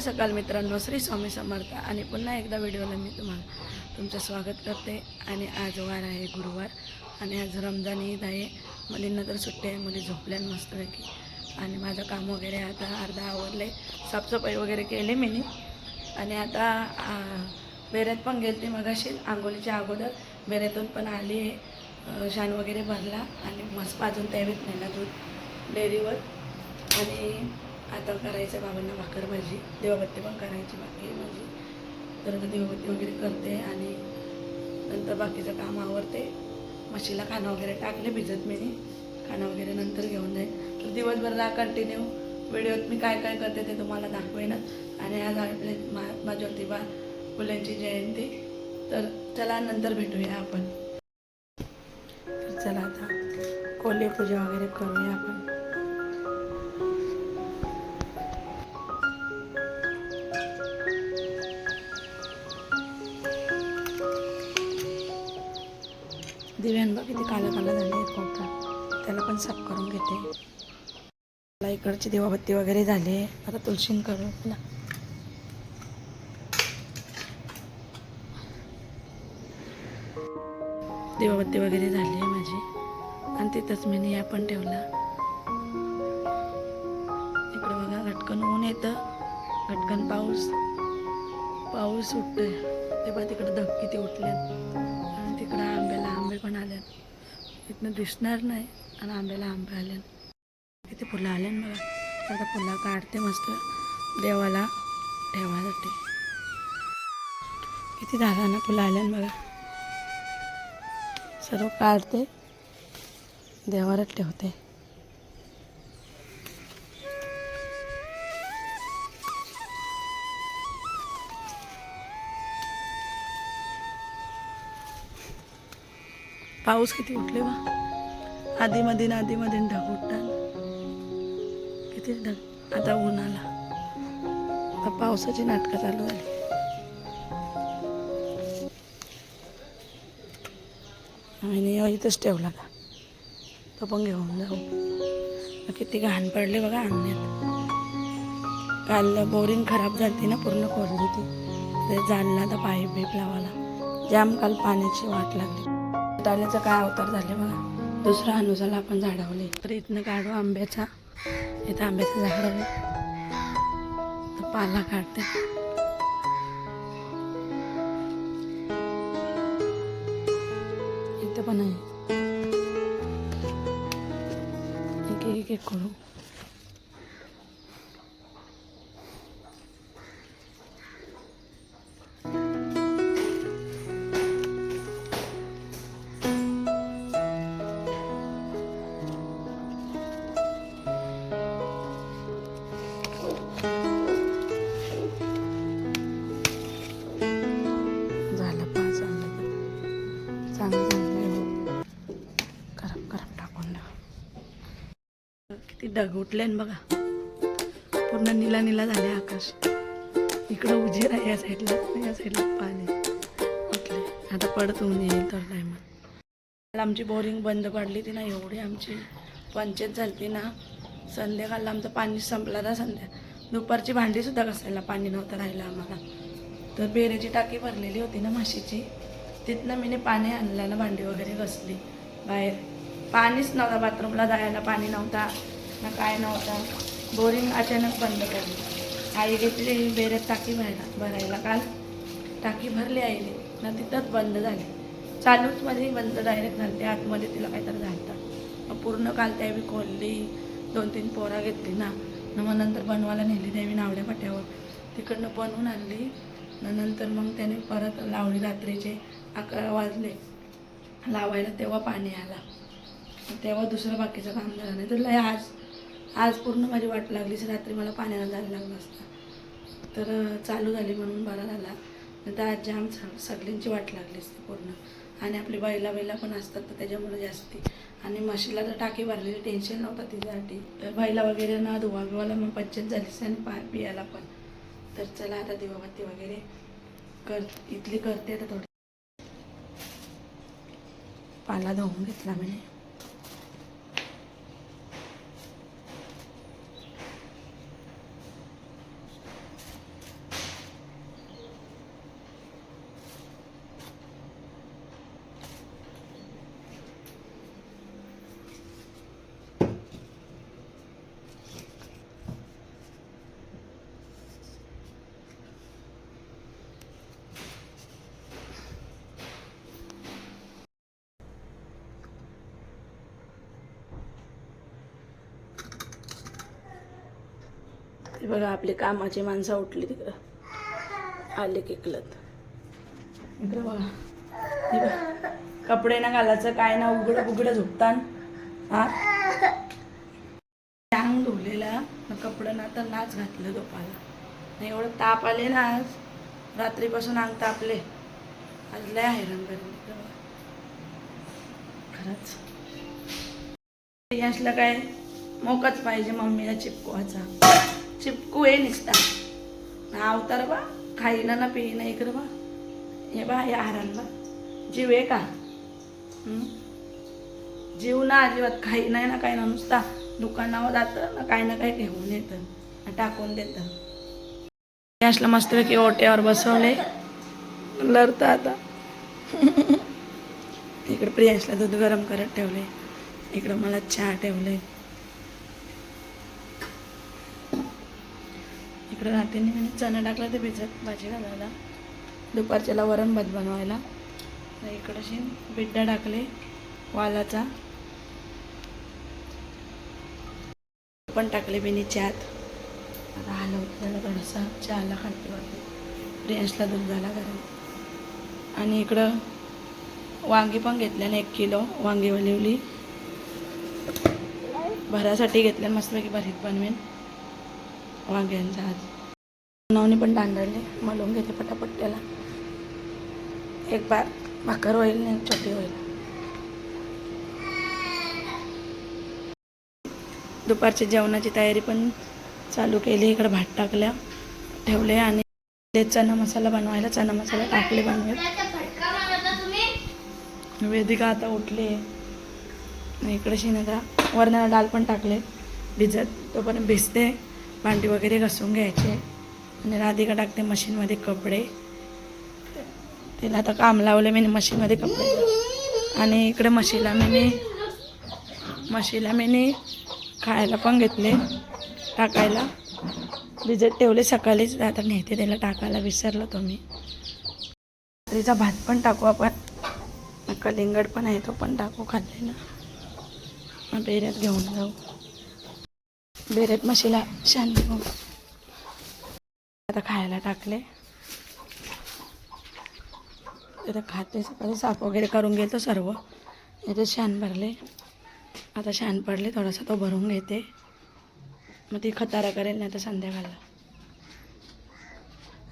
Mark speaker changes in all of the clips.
Speaker 1: सकाळ मित्रांनो. श्री स्वामी समर्थ. आणि पुन्हा एकदा व्हिडिओला मी तुम्हाला तुमचं स्वागत करते. आणि आज वार आहे गुरुवार. आणि आज रमजान ईद आहे. मुलींना तर सुट्टी आहे. मुली झोपल्या मस्तपैकी. आणि माझं काम वगैरे आता अर्धा आवरले साफसफाई वगैरे केले मी आणि आता आ, बेऱ्यात पण गेली ती मगाशी. आंघोळीच्या अगोदर. बेऱ्यातून पण आली आहे. शान वगैरे भरला. आणि मस्त पाजून त्यावेळेत नेला दूध डेअरीवर. आणि आता करायचं बाबांना भाकर भाजी देवाबत्ती पण करायची बाकी माझी. तर आता देवाबत्ती वगैरे करते आणि नंतर बाकीचं काम आवरते. म्हशीला खाणं वगैरे टाकले भिजत मी खाणं वगैरे नंतर घेऊन जाईल तर दिवसभर ना कंटिन्यू व्हिडिओत मी काय काय करते ते तुम्हाला दाखवेनच. आणि आज आपले मा ज्योतिबा फुलेंची जयंती. तर चला नंतर भेटूया आपण. तर चला आता कोल्हे पूजा वगैरे करूया आपण. दिव्यान बघ किती काला काला झाले आहेत त्याला पण साफ करून घेते. मला इकडची दिवाबत्ती वगैरे झाली. आहे आता तुळशीन करू. ना दिवाबत्ती वगैरे झाली आहे माझी. आणि तिथंच मी या पण ठेवला. इकडे बघा घटकन ऊन येतं. घटकन पाऊस. पाऊस उठतोय. ते बघा तिकडे धग किती उठल्यात आणि तिकडं आंब्याला आंबे पण आले इथनं दिसणार नाही आणि आंब्याला आंबे आले किती फुलं आले ना मला आता फुलं काढते मस्त. देवाला ठेवायसाठी किती झाला ना फुलं आले ना सर्व काढते. देवाला ठेवते. पाऊस किती उठले बा? आधीमध्ये मधीन ढग उठतात. किती ढग? आता ऊन आला. आता पावसाची नाटकं चालू झाली. आणि इथंच ठेवला का? तो पण घेऊन जाऊ. किती घाण पडली बघा आणण्यात. काल बोरिंग खराब झाली ना पूर्ण कोरली ती. ते जाणला तर पाईप बीप लावायला. जाम काल पाण्याची वाट लागली. टाल्याचा काय अवतार झाले बघा. दुसरा अनुजाला आपण झाडावले तर इथनं काढू आंब्याचा. इथं आंब्याचं झाड आहे. तर पाला काढते. इथं पण आहे. एक एक करू. ढग उठले बघा. पूर्ण निला निला झाले आकाश. इकडं उजेड आहे या साईडला या साईडला पाणी उठले आता पडत ऊन येईल तर टायमात आमची बोरिंग बंद पडली ती ना एवढी आमची पंचायत झाली ना संध्याकाळला आमचं पाणी संपलं ना संध्या दुपारची भांडीसुद्धा घासायला पाणी नव्हतं राहिलं आम्हाला. तर बेरेची टाकी भरलेली होती ना म्हशीची. तिथनं मीने पाणी आणलं ना भांडी वगैरे घसली. बाहेर. पाणीच नव्हता बाथरूमला जायला पाणी नव्हता. ना काय नव्हता. बोरिंग अचानक बंद पडली. आई घेतली बेरेत टाकी भरायला भरायला काल. टाकी भरली आईने. ना तिथंच बंद झाली. चालूच मध्ये बंद डायरेक्ट झाली आतमध्ये तिला काहीतरी झालं मग पूर्ण काल त्यावेळी खोलली. दोन तीन पोरा घेतली ना. न मग नंतर बनवायला नेली त्यावेळी नावड्या पाट्यावर. तिकडनं बनवून आणली. नंतर मग त्याने परत लावली रात्रीचे अकरा वाजले. लावायला तेव्हा पाणी आला. तेव्हा दुसरं बाकीचं काम झालं नाही. तर लय आज आज पूर्ण माझी वाट लागलीच. रात्री मला पाण्याला जायला लागलं असतं. तर चालू झाली म्हणून बरा झाला. नाही तर आज जाम सगळ्यांची वाट लागली असते पूर्ण. आणि आपली बैला बैला पण असतात तर त्याच्यामुळे जास्ती. आणि म्हशीला तर टाकी भरलेली टेन्शन नव्हतं तिच्यासाठी. तर बैला वगैरे ना धुवा बिवाला मग पंचायत झालीच आणि पा पियाला पण. तर चला आता दिवाबत्ती वगैरे कर इथली करते आता थोडी. पाला धुवून घेतला म्हणजे ते बघा आपली कामाची माणसं उठली तिकडं. आले किकलत इकडं बघा. कपडे ना घालायचं काय ना उघडं उघडं झोपतान. हा? अंग धुवलेला कपडं ना तर नाच घातलं झोपायला. नाही एवढं ताप आले ना आज. रात्रीपासून अंग तापले. आज लय हैराण करून खरंच. यासला काय? मोकाच पाहिजे मम्मीला चिपकवाचा चिपकू आहे निसता. ना अवतार बा खाईना ना पिईना इकडं बा. हे बा या आहारांना जीव आहे का? हं? जीव ना अजिबात खाई नाही ना काय ना नुसता दुकानावर जातं ना काही ना काही घेऊन येतं टाकून देतं. यशला मस्तपैकी ओट्यावर बसवले लढतं आता. इकडं प्रियांशला दूध गरम करत ठेवले इकडं मला चहा ठेवले इकडे रात्रीने आणि चणा टाकला ते भिजत भाजी घालायला. दुपारच्याला वरण भात बनवायला. तर इकडं बिड्डा टाकले वालाचा. पण टाकले बिनी चहात आता आलं होतं थोडासा. चहाला खाटी वाटते प्रियांशला दूध झाला गरम आणि इकडं वांगी पण घेतल्याने एक किलो. वांगी वलिवली भरासाठी घेतल्या. मस्तपैकी भरीत बनवेन. वांग्यांचा आज. नवनी पण दांडले मलून घेते पटापट त्याला. एक बार भाकर होईल आणि एक छोटी होईल. दुपारच्या जेवणाची तयारी पण चालू केली. इकडे भात टाकल्या ठेवले आणि ते चना मसाला बनवायला चना मसाला टाकले बनवत वेदिका आता उठली. आहे इकडे शिनदा वरणाला डाळ पण टाकले. भिजत तोपर्यंत भिजते. भांडी वगैरे घासून घ्यायचे. आणि राधिका टाकते मशीनमध्ये कपडे. तिला आता काम लावले मी मशीनमध्ये कपडे आणि इकडे म्हशीला मी म्हशीला मी खायला पण घेतले टाकायला. भिजत ठेवले सकाळीच आता नेते त्याला टाकायला विसरलो तो मी. रात्रीचा भात पण टाकू आपण. कलिंगड पण आहे तो पण टाकू खाल्ले ना बेऱ्यात घेऊन जाऊ. बेऱ्यात म्हशीला शान घेऊ आता खायला टाकले. आता खाते सकाळी साफ वगैरे करून घेतो सर्व. इथे शान भरले. आता शान पडले थोडासा तो भरून घेते. मग ती खतारा करेल नाही तर संध्याकाळला.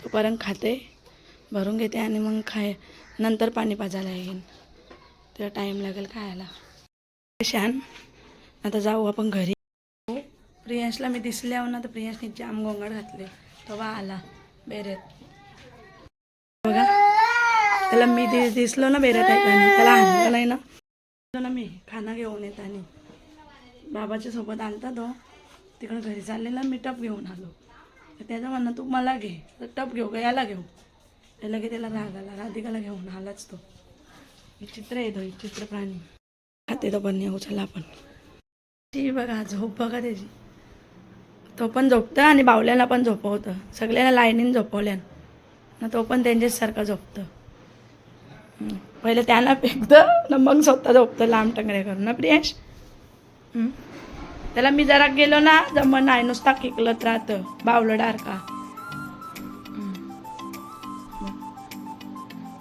Speaker 1: तोपर्यंत खाते भरून घेते आणि मग खाय नंतर पाणी पाजायला येईन. तेव्हा टाईम लागेल खायला. शान आता जाऊ आपण घरी. प्रियांशला मी दिसल्यावर ना तर प्रियांशने जाम गोंगाट घातले. तेव्हा आला बेरेत. बघा त्याला मी दि दिसलो ना बेरेत येताना त्याला आणलं नाही ना. दिसलो ना मी खाना घेऊन येताना बाबाच्या सोबत आणता तो हो. तिकडं घरी चाललेला मी टप घेऊन आलो. त्याचं म्हणणं तू मला घे तर टप घेऊ का? याला घेऊ. त्याला की त्याला राग आला राधिकाला घेऊन आलाच तो. विचित्र येतो चित्र प्राणी. खाते तो पण उचलला चला आपण ती बघा झोप बघा त्याची. तो पण झोपतं आणि बावल्याला पण झोपवतं सगळ्यांना लाईनीन झोपवल्यान. ना तो पण त्यांच्यासारखा झोपतं पहिले त्याला फेकतं ना मग स्वतः झोपतं लांब टंगऱ्या करून. ना प्रियांश? त्याला मी जरा गेलो ना जमन नाही नुसता किकलत राहतं. बावलं डारका.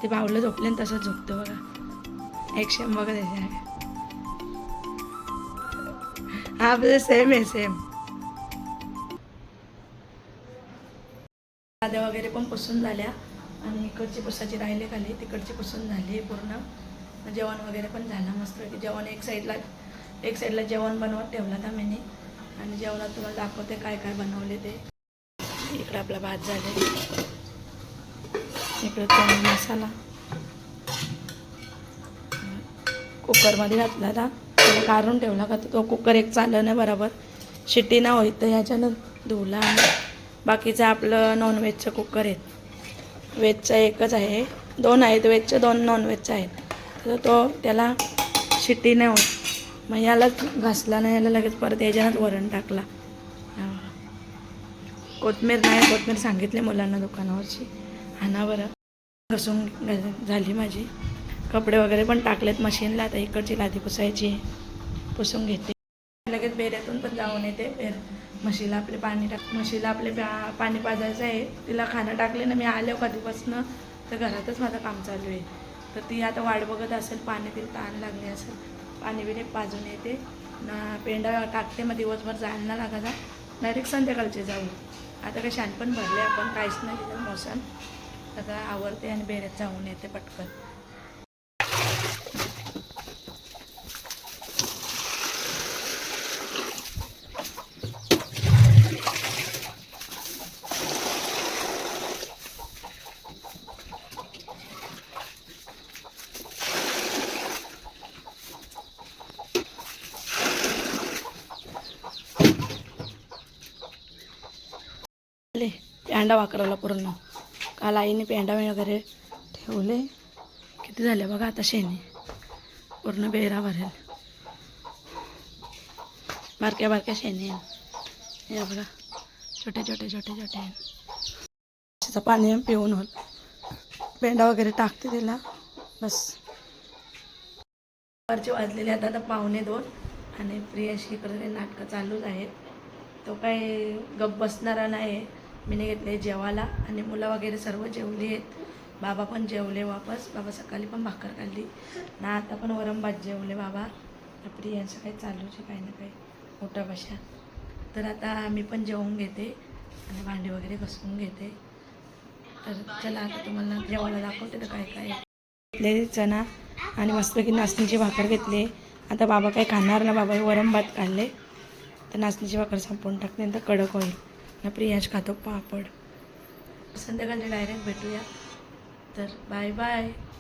Speaker 1: ते बावलं झोपले आणि तसंच झोपतं बघा. ॲक्शन बघा त्याच्या हा सेम आहे सेम गाद्या वगैरे पण पुसून झाल्या. आणि इकडची पुसाची राहिले खाली तिकडची पुसून झाली पूर्ण. जेवण वगैरे पण झालं मस्त. जेवण एक साईडला एक साईडला जेवण बनवत ठेवलं था मी आणि जेवणात तुम्हाला दाखवते काय काय बनवले ते. इकडं आपला भात झाले. इकडं मसाला. कुकरमध्ये घातला होता. त्याला काढून ठेवला का तो कुकर एक चाललं नाही बरोबर. शिट्टी ना होईत तर ह्याच्यानं धुवला बाकीचं आपलं नॉनव्हेजचं कुकर आहेत. व्हेजचं एकच आहे. दोन आहेत व्हेजचं दोन नॉनव्हेजचं आहेत. तर तो त्याला शिट्टी नाही होत. मग यालाच घासला नाही याला लगेच परत याच्यानंच वरण टाकला. कोथमीर नाही कोथमीर सांगितले मुलांना दुकानावरची. आणा बरं. घसून घ- झाली माझी. कपडे वगैरे पण टाकलेत मशीनला. आता इकडची लादी पुसायची. पुसून घेते. लगेच बेऱ्यातून पण जाऊन येते. बेर म्हशीला आपले पाणी टाक म्हशीला आपले पा पाणी पाजायचं आहे. तिला खाणं टाकले ना मी आले हो कधीपासनं. तर घरातच माझं काम चालू आहे. तर ती आता वाट बघत असेल पाणी तिला ताण लागली असेल. पाणी बिणे पाजून येते. ना पेंडा टाकते मग दिवसभर जायला लागायचा डायरेक्ट संध्याकाळचे जाऊ. आता काही शान पण भरले आपण काहीच नाही तिथं मौसम आता आवडते आणि बेरेत जाऊन येते पटकन आले पेंडा वाकरवला पूर्ण. काल आईने पेंडा वगैरे ठेवले. किती झाले बघा आता शेणी. पूर्ण बेरा भरेल. बारक्या बारक्या शेणी आहे हे बघा. छोटे छोटे छोटे छोटे आहे पाणी पिऊन होल पेंडा वगैरे टाकते तिला बस. दुपारचे वाजलेले आता आता पाहुणे दोन. आणि प्रियाशी इकडे नाटकं चालूच आहेत. तो काय गप बसणारा नाही मीने घेतले जेवायला आणि मुलं वगैरे सर्व जेवली आहेत. बाबा पण जेवले वापस. बाबा सकाळी पण भाकर खाल्ली. ना आता पण वरम भात जेवले बाबा. आपली यांचं काही चालूच आहे काही ना काही. मोठ्या भाषा तर आता मी पण जेवून घेते आणि भांडी वगैरे घसवून घेते. तर चला आता तुम्हाला जेवायला दाखवते तर काय काय. घेतले चणा आणि मस्तपैकी नाचणीची भाकर घेतली. आता बाबा काही खाणार ना बाबा वरम भात खाल्ले. तर नाचणीची भाकर संपवून टाकते नंतर कडक होईल. ना प्रियांश खातो पापड. संध्याकाळी डायरेक्ट भेटूया. तर बाय बाय